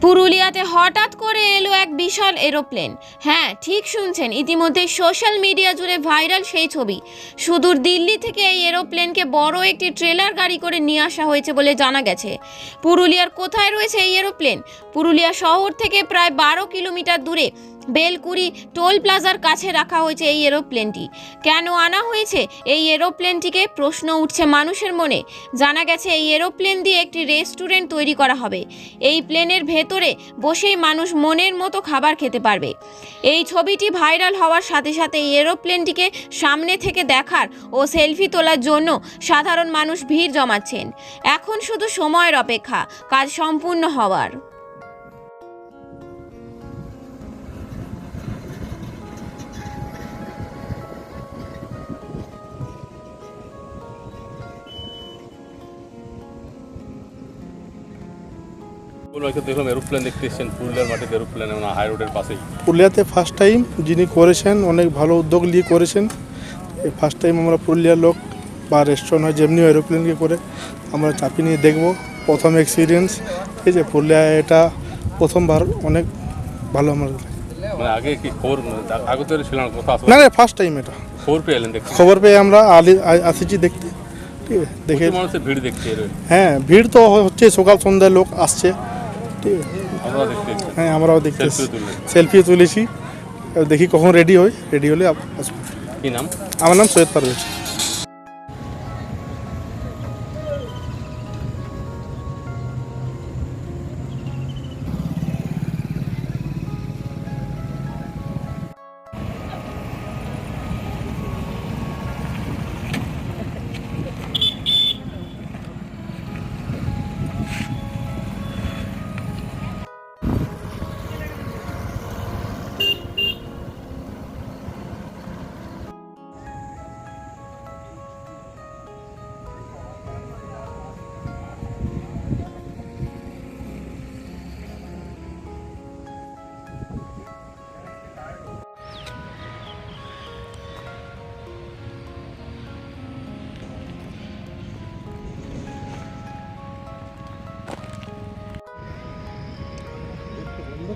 পুরুলিয়াতে হঠাৎ করে এলো এক বিশাল এরোপ্লেন। হ্যাঁ ঠিক শুনছেন, ইতিমধ্যে সোশ্যাল মিডিয়া জুড়ে ভাইরাল সেই ছবি। সুদূর দিল্লি থেকে এই এরোপ্লেনকে বড় একটি ট্রেলার গাড়ি করে নিয়ে আসা হয়েছে বলে জানা গেছে। পুরুলিয়ার কোথায় রয়েছে এই এরোপ্লেন? পুরুলিয়া শহর থেকে প্রায় বারো কিলোমিটার দূরে। বেলকুড়ি টোল প্লাজার কাছে রাখা হয়েছে এই এরোপ্লেনটি। কেন আনা হয়েছে? এই এরোপ্লেনটিকে প্রশ্ন উঠছে মানুষের মনে। জানা গেছে, এই এরোপ্লেন দিয়ে একটি রেস্টুরেন্ট তৈরি করা হবে। এই প্লেনের ভেতরে বসেই মানুষ মনের মতো খাবার খেতে পারবে। এই ছবিটি ভাইরাল হওয়ার সাথে সাথে এই এরোপ্লেনটিকে সামনে থেকে দেখার ও সেলফি তোলার জন্য সাধারণ মানুষ ভিড় জমাচ্ছেন। এখন শুধু সময়ের অপেক্ষা, কাজ সম্পূর্ণ হওয়ার। দেখলাম এরোপ্লেন দেখতে এসেছেন পুরুলিয়ার মাটিতে এরোপ্লেন হাই রোডের পাশেই। পুরুলিয়াতে ফার্স্ট টাইম যিনি করেছেন অনেক ভালো উদ্যোগ নিয়ে করেছেন। এই ফার্স্ট টাইম আমরা পুরুলিয়ার লোক বা রেস্টুরেন্ট হয় যেমনি এরোপ্লেনকে করে আমরা চাপি নিয়ে দেখব। প্রথম এক্সপিরিয়েন্স ঠিক আছে পুরুলিয়ায় এটা প্রথমবার অনেক ভালো আমার মানে আগে কি খবর আগে তো ছিল না কোথাও না না ফার্স্ট টাইম এটা। খবর পেয়ে এলেন খবর পেয়ে আমরা আলি আসেছি দেখতে। ঠিক আছে দেখে মানুষের ভিড় হ্যাঁ ভিড় তো হচ্ছে সকাল সন্ধ্যায় লোক আসছে। দেখতে। হ্যাঁ আমরাও দেখতে সেলফি তুলেছি। দেখি কখন রেডি হই রেডি হলে কি নাম? আমার নাম সৈয়দ পারভেজ।